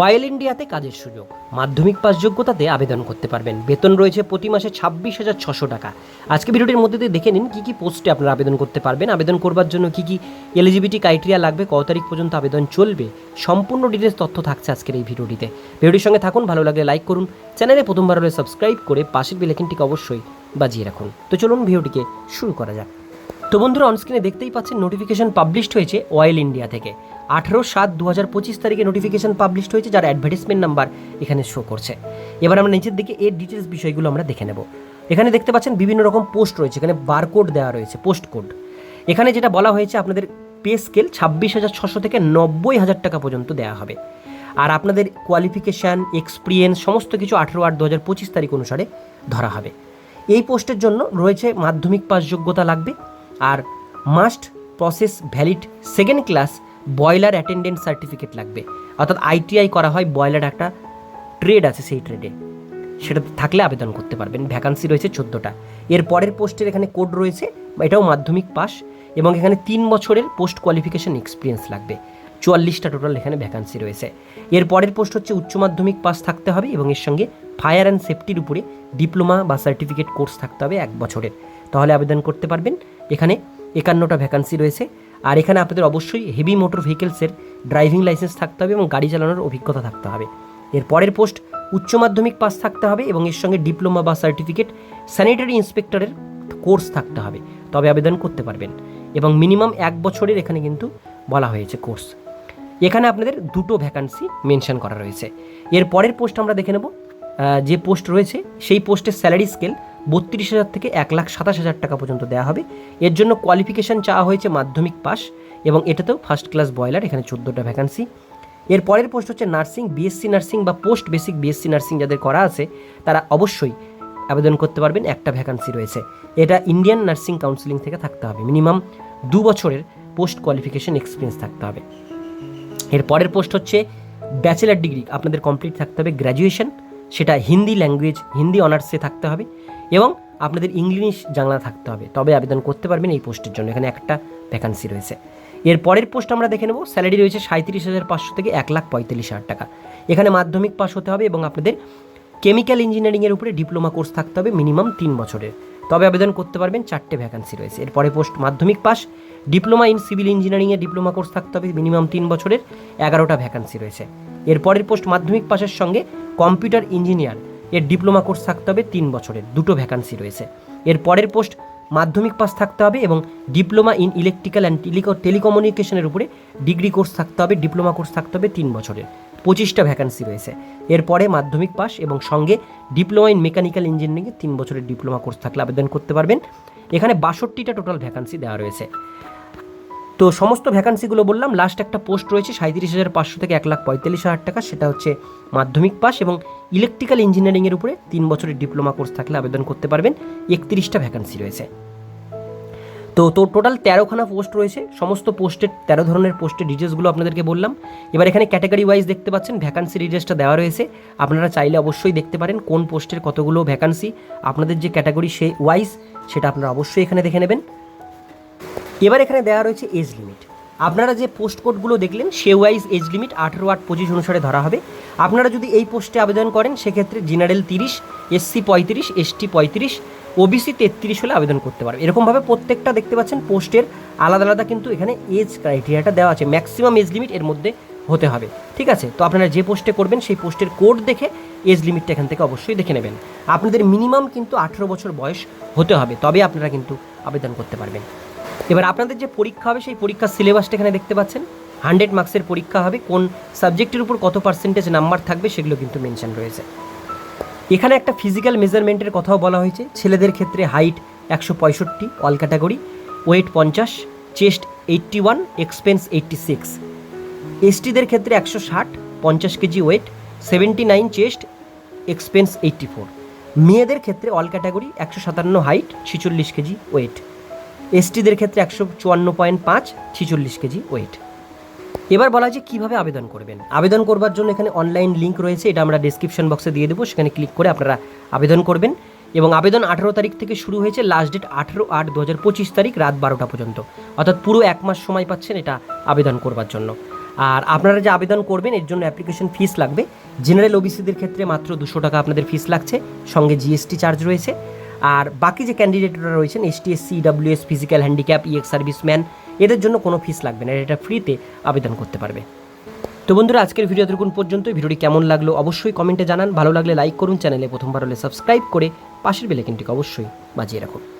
Oil ইন্ডিয়াতে কাজের সুযোগ। মাধ্যমিক পাস যোগ্যতাতে আবেদন করতে পারবেন। বেতন রয়েছে প্রতি মাসে ছাব্বিশ হাজার ছশো টাকা। আজকে ভিডিওটির মধ্যে দিয়ে দেখে নিন কী কী পোস্টে আপনারা আবেদন করতে পারবেন। আবেদন করবার জন্য কী কী এলিজিবিলিটি ক্রাইটেরিয়া লাগবে কত তারিখ পর্যন্ত আবেদন চলবে, সম্পূর্ণ ডিটেলস তথ্য থাকছে আজকের এই ভিডিওটিতে। ভিডিওটির সঙ্গে থাকুন, ভালো লাগলে লাইক করুন। চ্যানেলে প্রথমবার হলে সাবস্ক্রাইব করে পাশের বেলেকিনটিকে অবশ্যই বাজিয়ে রাখুন। তো চলুন ভিডিওটিকে শুরু করা যাক। তো বন্ধুরা অনস্ক্রিনে দেখতেই পাচ্ছেন নোটিফিকেশন পাবলিশড হয়েছে অয়েল ইন্ডিয়া থেকে। আঠেরো সাত দু হাজার পঁচিশ তারিখে নোটিফিকেশন পাবলিশড হয়েছে, যার অ্যাডভার্টিসমেন্ট নাম্বার এখানে শো করছে। এবার আমরা নিচের দিকে এর ডিটেলস বিষয়গুলো আমরা দেখে নেব। এখানে দেখতে পাচ্ছেন বিভিন্ন রকম পোস্ট রয়েছে, এখানে বারকোড দেওয়া রয়েছে পোস্ট কোড এখানে যেটা বলা হয়েছে, আপনাদের পে স্কেল ছাব্বিশ হাজার ছশো থেকে নব্বই হাজার টাকা পর্যন্ত দেওয়া হবে। আর আপনাদের কোয়ালিফিকেশান এক্সপিরিয়েন্স সমস্ত কিছু আঠেরো আট দু হাজার পঁচিশ তারিখ অনুসারে ধরা হবে। এই পোস্টের জন্য রয়েছে মাধ্যমিক পাস যোগ্যতা লাগবে, আর must process valid second class boiler attendant certificate লাগবে। অর্থাৎ আইটিআই করা হয় বয়লার একটা ট্রেড আছে সেই ট্রেডে সেটা থাকলে আবেদন করতে পারবেন। ভ্যাকান্সি রয়েছে চোদ্দোটা। এর পরের পোস্টের এখানে কোড রয়েছে, এটাও মাধ্যমিক পাস এবং এখানে তিন বছরের পোস্ট কোয়ালিফিকেশন এক্সপিরিয়েন্স লাগবে। চুয়াল্লিশটা টোটাল এখানে ভ্যাকান্সি রয়েছে। এর পরের পোস্ট হচ্ছে উচ্চ মাধ্যমিক পাস থাকতে হবে এবং এর সঙ্গে ফায়ার অ্যান্ড সেফটির উপরে ডিপ্লোমা বা সার্টিফিকেট কোর্স থাকতে হবে এক বছরের। তাহলে আবেদন করতে পারবেন। এখানে একান্নটা ভ্যাকান্সি রয়েছে। আর এখানে আপনাদের অবশ্যই হেভি মোটর ভেহিকেলসের ড্রাইভিং লাইসেন্স থাকতে হবে এবং গাড়ি চালানোর অভিজ্ঞতা থাকতে হবে। এর পরের পোস্ট উচ্চ মাধ্যমিক পাস থাকতে হবে এবং এর সঙ্গে ডিপ্লোমা বা সার্টিফিকেট স্যানিটারি ইন্সপেক্টরের কোর্স থাকতে হবে। তবে আবেদন করতে পারবেন এবং মিনিমাম এক বছরের এখানে কিন্তু বলা হয়েছে কোর্স এখানে আপনাদের দুটো ভ্যাকান্সি মেনশন করা রয়েছে। এর পরের পোস্ট আমরা দেখে নেব। যে পোস্ট রয়েছে, সেই পোস্টের স্যালারি স্কেল বত্রিশ হাজার থেকে এক লাখ সাতাশ হাজার টাকা পর্যন্ত দেওয়া হবে। এর জন্য কোয়ালিফিকেশান চাওয়া হয়েছে মাধ্যমিক পাস এবং এটাতেও ফার্স্ট ক্লাস বয়লার এখানে চোদ্দোটা ভ্যাকান্সি এর পরের পোস্ট হচ্ছে নার্সিং বিএসসি নার্সিং বা পোস্ট বেসিক বিএসসি নার্সিং যাদের করা আছে, তারা অবশ্যই আবেদন করতে পারবেন, একটা ভ্যাকান্সি রয়েছে। এটা ইন্ডিয়ান নার্সিং কাউন্সিলিং থেকে থাকতে হবে। মিনিমাম দু বছরের পোস্ট কোয়ালিফিকেশন এক্সপিরিয়েন্স থাকতে হবে। এর পরের পোস্ট হচ্ছে ব্যাচেলার ডিগ্রি আপনাদের কমপ্লিট থাকতে হবে গ্র্যাজুয়েশন সেটা হিন্দি ল্যাঙ্গুয়েজ হিন্দি অনার্সে থাকতে হবে। এবং আপনাদের ইংলিশ জানলা থাকতে হবে, তবে আবেদন করতে পারবেন এই পোস্টের জন্য। এখানে একটা ভ্যাকান্সি রয়েছে। এর পরের পোস্ট আমরা দেখে নেব। স্যালারি রয়েছে সাঁত্রিশ হাজার পাঁচশো থেকে এক লাখ পঁয়তাল্লিশ হাজার টাকা। এখানে মাধ্যমিক পাস হতে হবে এবং আপনাদের কেমিক্যাল ইঞ্জিনিয়ারিংয়ের উপরে ডিপ্লোমা কোর্স থাকতে হবে মিনিমাম তিন বছরের। তবে আবেদন করতে পারবেন চারটে ভ্যাকান্সি রয়েছে। এরপরে পোস্ট মাধ্যমিক পাস ডিপ্লোমা ইন সিভিল ইঞ্জিনিয়ারিংয়ে ডিপ্লোমা কোর্স থাকতে হবে মিনিমাম তিন বছরের। এগারোটা ভ্যাকান্সি রয়েছে। এরপরের পোস্ট মাধ্যমিক পাসের সঙ্গে কম্পিউটার ইঞ্জিনিয়ার এর ডিপ্লোমা কোর্স থাকতে হবে তিন বছরের, দুটো ভ্যাকান্সি রয়েছে। এর পরের পোস্ট মাধ্যমিক পাস থাকতে হবে এবং ডিপ্লোমা ইন ইলেকট্রিক্যাল অ্যান্ড টেলিক টেলিকমিউনিকেশনের উপরে ডিগ্রি কোর্স থাকতে হবে ডিপ্লোমা কোর্স থাকতে হবে তিন বছরের। পঁচিশটা ভ্যাকান্সি রয়েছে। এরপরে মাধ্যমিক পাস এবং সঙ্গে ডিপ্লোমা ইন মেকানিক্যাল ইঞ্জিনিয়ারিংয়ে তিন বছরের ডিপ্লোমা কোর্স থাকলে আবেদন করতে পারবেন। এখানে বাষট্টিটা টোটাল ভ্যাকান্সি দেওয়া রয়েছে। তো সমস্ত ভ্যাকান্সিগুলো বললাম লাস্ট একটা পোস্ট রয়েছে সাঁত্রিশ হাজার পাঁচশো থেকে এক লাখ পঁয়তাল্লিশ হাজার টাকা, সেটা হচ্ছে মাধ্যমিক পাস এবং ইলেকট্রিক্যাল ইঞ্জিনিয়ারিংয়ের উপরে তিন বছরের ডিপ্লোমা কোর্স থাকলে আবেদন করতে পারবেন। একত্রিশটা ভ্যাকান্সি রয়েছে। তো তো টোটাল তেরোখানা পোস্ট রয়েছে। সমস্ত পোস্টের তেরো ধরনের পোস্টের ডিটেলসগুলো আপনাদেরকে বললাম। এবার এখানে ক্যাটাগরি ওয়াইজ দেখতে পাচ্ছেন, ভ্যাকান্সি ডিটেলসটা দেওয়া রয়েছে। আপনারা চাইলে অবশ্যই দেখতে পারেন কোন পোস্টের কতগুলো ভ্যাকান্সি। আপনাদের যে ক্যাটাগরি সেই ওয়াইজ সেটা আপনারা অবশ্যই এখানে দেখে নেবেন। এবার এখানে দেওয়া রয়েছে এজ লিমিট। আপনারা যে পোস্ট কোডগুলো দেখলেন, সে ওয়াইজ এজ লিমিট আঠেরো আট পঁচিশ অনুসারে ধরা হবে। আপনারা যদি এই পোস্টে আবেদন করেন, সেক্ষেত্রে জেনারেল তিরিশ এসসি পঁয়ত্রিশ এসটি পঁয়ত্রিশ ওবিসি তেত্রিশ হলে আবেদন করতে পারবে। এরকমভাবে প্রত্যেকটা দেখতে পাচ্ছেন পোস্টের আলাদা আলাদা কিন্তু এখানে এজ ক্রাইটেরিয়াটা দেওয়া আছে। ম্যাক্সিমাম এজ লিমিট এর মধ্যে হতে হবে। ঠিক আছে? তো আপনারা যে পোস্টে করবেন, সেই পোস্টের কোড দেখে এজ লিমিটটা এখান থেকে অবশ্যই দেখে নেবেন। আপনাদের মিনিমাম কিন্তু আঠেরো বছর বয়স হতে হবে, তবে আপনারা কিন্তু আবেদন করতে পারবেন। এবার আপনাদের যে পরীক্ষা হবে, সেই পরীক্ষার সিলেবাসটা এখানে দেখতে পাচ্ছেন। হান্ড্রেড মার্কসের পরীক্ষা হবে, কোন সাবজেক্টের উপর কত পার্সেন্টেজ নাম্বার থাকবে সেগুলো কিন্তু মেনশন রয়েছে। এখানে একটা ফিজিক্যাল মেজারমেন্টের কথাও বলা হয়েছে, ছেলেদের ক্ষেত্রে হাইট একশো পঁয়ষট্টি অল ক্যাটাগরি ওয়েট পঞ্চাশ chest eighty one expanse eighty six এসটিদের ক্ষেত্রে একশো ষাট, পঞ্চাশ KG weight seventy nine chest expanse eighty four মেয়েদের ক্ষেত্রে অল ক্যাটাগরি একশো সাতান্ন হাইট ছিচল্লিশ কেজি ওয়েট এসটিদের ক্ষেত্রে একশো চুয়ান্ন পয়েন্ট পাঁচ, ছিচল্লিশ কেজি ওয়েট এবার বলা যে কীভাবে আবেদন করবেন। আবেদন করবার জন্য এখানে অনলাইন লিঙ্ক রয়েছে, এটা আমরা ডিসক্রিপশন বক্সে দিয়ে দেবো, সেখানে ক্লিক করে আপনারা আবেদন করবেন। এবং আবেদন আঠেরো তারিখ থেকে শুরু হয়েছে লাস্ট ডেট আঠেরো আট দু হাজার পঁচিশ তারিখ রাত বারোটা পর্যন্ত। অর্থাৎ পুরো এক মাস সময় পাচ্ছেন এটা আবেদন করবার জন্য। আর আপনারা যে আবেদন করবেন, এর জন্য অ্যাপ্লিকেশন ফিস লাগবে। জেনারেল ওবিসিদের ক্ষেত্রে মাত্র দুশো টাকা আপনাদের ফিস লাগছে। সঙ্গে জিএসটি চার্জ রয়েছে। আর বাকি যে ক্যান্ডিডেটরা রয়েছেন S S C W S physical handicap ex serviceman এদের জন্য কোনো ফিস লাগবে না। এটা ফ্রিতে আবেদন করতে পারবে। তো বন্ধুরা, আজকের ভিডিও এতক্ষণ পর্যন্ত ভিডিওটি কেমন লাগল অবশ্যই কমেন্টে জানান। ভালো লাগলে লাইক করুন চ্যানেলে প্রথমবার হলে সাবস্ক্রাইব করে পাশের বেলাইকনটিকে অবশ্যই বাজিয়ে রাখুন।